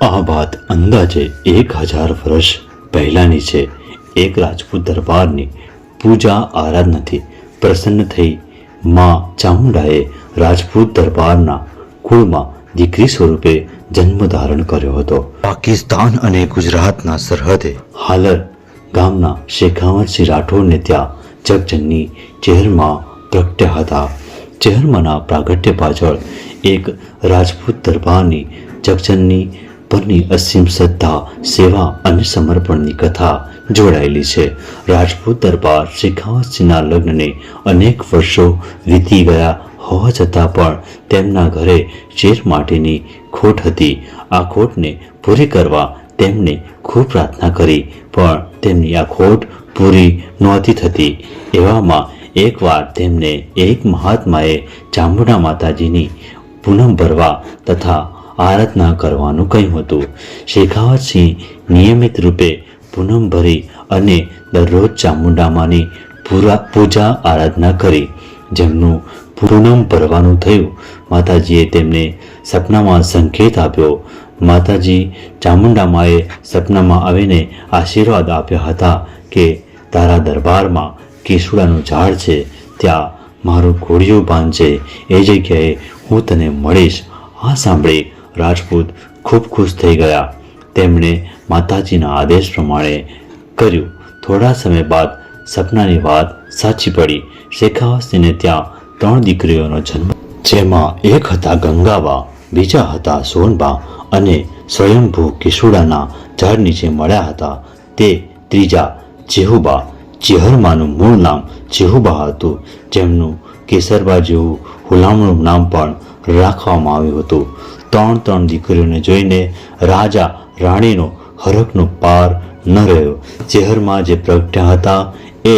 આ વાત અંદાજે એક હજાર વર્ષ પહેલાંની છે. એક રાજપૂત દરબારની પૂજા આરાધનાથી પ્રસન્ન થઈ માં ચામુંડાએ રાજપૂત દરબારના કુળમાં દીકરી સ્વરૂપે જન્મ ધારણ કર્યો હતો. પાકિસ્તાન અને ગુજરાતના સરહદે હાલર ગામના શેખાવતસિંહ રાઠોડને ત્યાં જગજનની ચહેરમાં પ્રગટ્યા હતા. ચહેરમાંના પ્રાગટ્ય પાછળ એક રાજપૂત દરબારની જગજનની પરની અસીમ શ્રદ્ધા સેવા અને સમર્પણની કથા જોડાયેલી છે. રાજપૂત દરબાર શેખાવતસિંહના લગ્નને અનેક વર્ષો વીતી ગયા હોવા છતાં પણ તેમના ઘરે ચેર માટેની ખોટ હતી. આ ખોટને પૂરી કરવા તેમને ખૂબ પ્રાર્થના કરી, પણ તેમની આ ખોટ પૂરી નહોતી થતી. એવામાં એકવાર તેમને એક મહાત્માએ ચામુંડા માતાજીની પૂનમ ભરવા તથા આરાધના કરવાનું કહ્યું હતું. શેખાવતસિંહ નિયમિત રૂપે પૂનમ ભરી અને દરરોજ ચામુંડામાની પૂજા આરાધના કરી. જેમનું પૂનમ ભરવાનું થયું, માતાજીએ તેમને સપનામાં સંકેત આપ્યો. માતાજી ચામુંડામાએ સપનામાં આવીને આશીર્વાદ આપ્યા હતા કે તારા દરબારમાં કેસુડાનું ઝાડ છે, ત્યાં મારું ઘોડિયું બાંધ છે એ જગ્યાએ હું તને મળીશ. આ સાંભળી રાજપૂત ખૂબ ખુશ થઈ ગયા. તેમણે માતાજીના આદેશ પ્રમાણે કર્યું. થોડા સમય બાદ સપનાની વાત સાચી પડી. શેખાવતસિંહને ત્યાં ત્રણ દીકરીઓનો જન્મ જેમાં એક હતા ગંગાબા, બીજા હતા સોનબા અને સ્વયંભૂ કિશોડાના ઝાડ નીચે મળ્યા હતા. તે ત્રીજા જેહુબા ચેહરમાનું મૂળ નામ જેહુબા હતું. જેમનું કેસરબા જેવું હુલામણું નામ પણ રાખવામાં આવ્યું હતું. ત્રણ ત્રણ દીકરીઓને જોઈને રાજા રાણીનો હરખનો પાર ન રહ્યો. ચહેરમાં જે પ્રગટ્યા હતા એ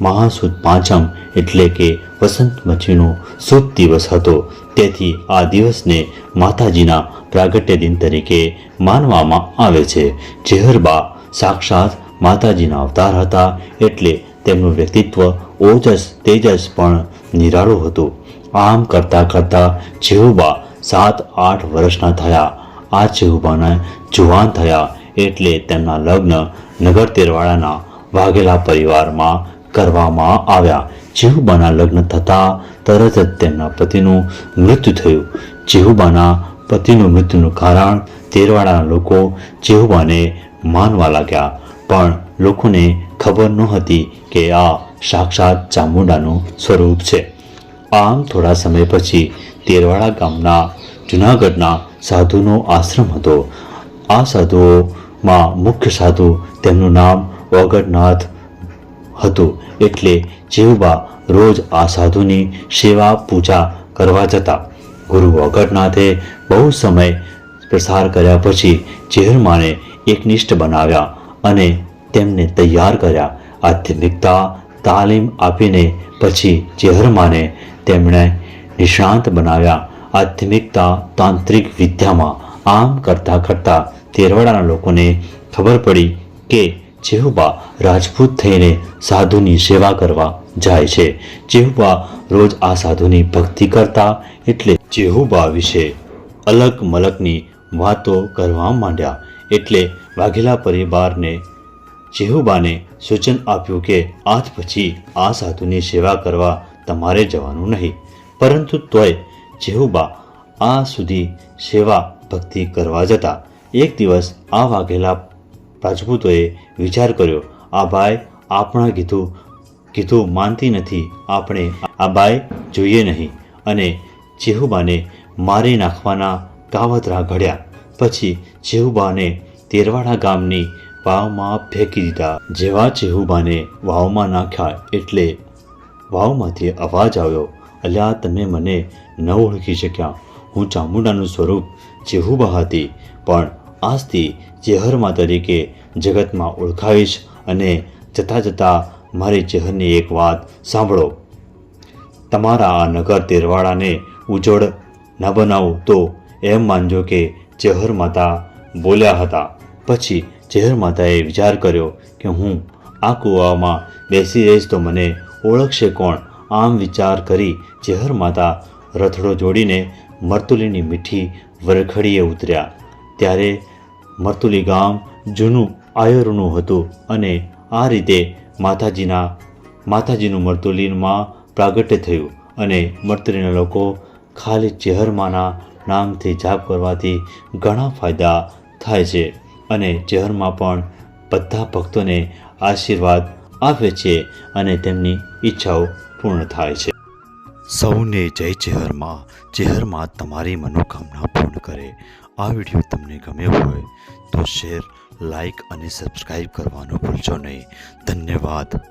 મહાસુદ પાંચમ એટલે કે વસંત મચીનો શુભ દિવસ હતો. તેથી આ દિવસને માતાજીના પ્રાગટ્ય દિન તરીકે માનવામાં આવે છે. ચેહરબા સાક્ષાત માતાજીના અવતાર હતા એટલે તેમનું વ્યક્તિત્વ ઓજસ તેજસ પણ નિરાળું હતું. આમ કરતાં કરતાં જેહુબા સાત આઠ વર્ષના થયા. આ જેહુબાના જુવાન થયા એટલે તેમના લગ્ન નગર તેરવાડાના વાઘેલા પરિવારમાં કરવામાં આવ્યા. જેહુબાના લગ્ન થતાં તરત જ તેમના પતિનું મૃત્યુ થયું. જેહુબાના પતિનું મૃત્યુનું કારણ તેરવાડાના લોકો જેહુબાને માનવા લાગ્યા, પણ લોકોને ખબર નહોતી કે આ સાક્ષાત ચામુંડાનું સ્વરૂપ છે. આમ થોડા સમય પછી તેરવાડા ગામના, જુનાગઢના સાધુનો આશ્રમ હતો. આ સાધુઓમાં મુખ્ય સાધુ તેમનું નામ વગડનાથ હતું. એટલે જેવબા રોજ આ સાધુની સેવા પૂજા કરવા જતા. ગુરુ વગડનાથે બહુ સમય પ્રસાર કર્યા પછી ચેહરમાને એકનિષ્ઠ બનાવ્યા અને તેમને તૈયાર કર્યા. આધ્યાત્મિકતા, તાલીમ આપીને પછી ચેહરમાને તેમણે નિષ્ણાંત બનાવ્યા. આધ્યાત્મિકતા, તાંત્રિક વિદ્યામાં આમ કરતાં કરતાં તેરવાડાના લોકોને ખબર પડી કે જેહુબા રાજપૂત થઈને સાધુની સેવા કરવા જાય છે. જેહુબા રોજ આ સાધુની ભક્તિ કરતા એટલે જેહુબા વિશે અલગ મલકની વાતો કરવા માંડ્યા. એટલે વાઘેલા પરિવારને જેહુબાને સૂચન આપ્યું કે આજ પછી આ સાધુની સેવા કરવા તમારે જવાનું નહીં. પરંતુ તોય જેહુબા આ સુધી સેવા ભક્તિ કરવા જતા એક દિવસ આ વાઘેલા રાજપૂતોએ વિચાર કર્યો, આ ભાઈ આપણા કીધું કીધું માનતી નથી, આપણે આ બાઈ જોઈએ નહીં. અને જેહુબાને મારી નાખવાના કાવતરા ઘડ્યા. પછી જેહુબાને તેરવાડા ગામની વાવમાં ફેંકી દીધા. જેવા જેહુબાને વાવમાં નાખ્યા એટલે વાવમાંથી અવાજ આવ્યો અલ્યા, તમે મને ન ઓળખી શક્યા. હું ચામુંડાનું સ્વરૂપ જેહુબા હતી, પણ આજથી જેહરમાં તરીકે જગતમાં ઓળખાવીશ અને જતાં જતાં મારી ચહેરની એક વાત સાંભળો. તમારા આ નગર તેરવાડાને ઉજળ ન બનાવું તો એમ માનજો કે ચેહર માતા બોલ્યા હતા. પછી ચેહર માતાએ વિચાર કર્યો કે હું આ કૂવામાં બેસી રહીશ તો મને ઓળખશે કોણ? આમ વિચાર કરી જેહર માતા રથડો જોડીને મર્તુલીની મીઠી વરખડીએ ઉતર્યા. ત્યારે મર્તુલી ગામ જૂનું આયરનું હતું અને આ રીતે માતાજીના, માતાજીનું મર્તુલીમાં પ્રાગટ્ય થયું અને મર્તુલીના લોકો ખાલી ચેહરમાના નામથી જાપ કરવાથી ઘણા ફાયદા થાય છે અને ચેહરમાં પણ બધા ભક્તોને આશીર્વાદ આપે છે અને તેમની ઈચ્છાઓ પૂર્ણ થાય છે. સૌને જય ચેહરમાં. ચેહરમાં તમારી મનોકામના પૂર્ણ કરે. આ વીડિયો તમને ગમ્યો હોય તો શેર, લાઈક અને સબસ્ક્રાઈબ કરવાનું ભૂલશો નહીં. ધન્યવાદ.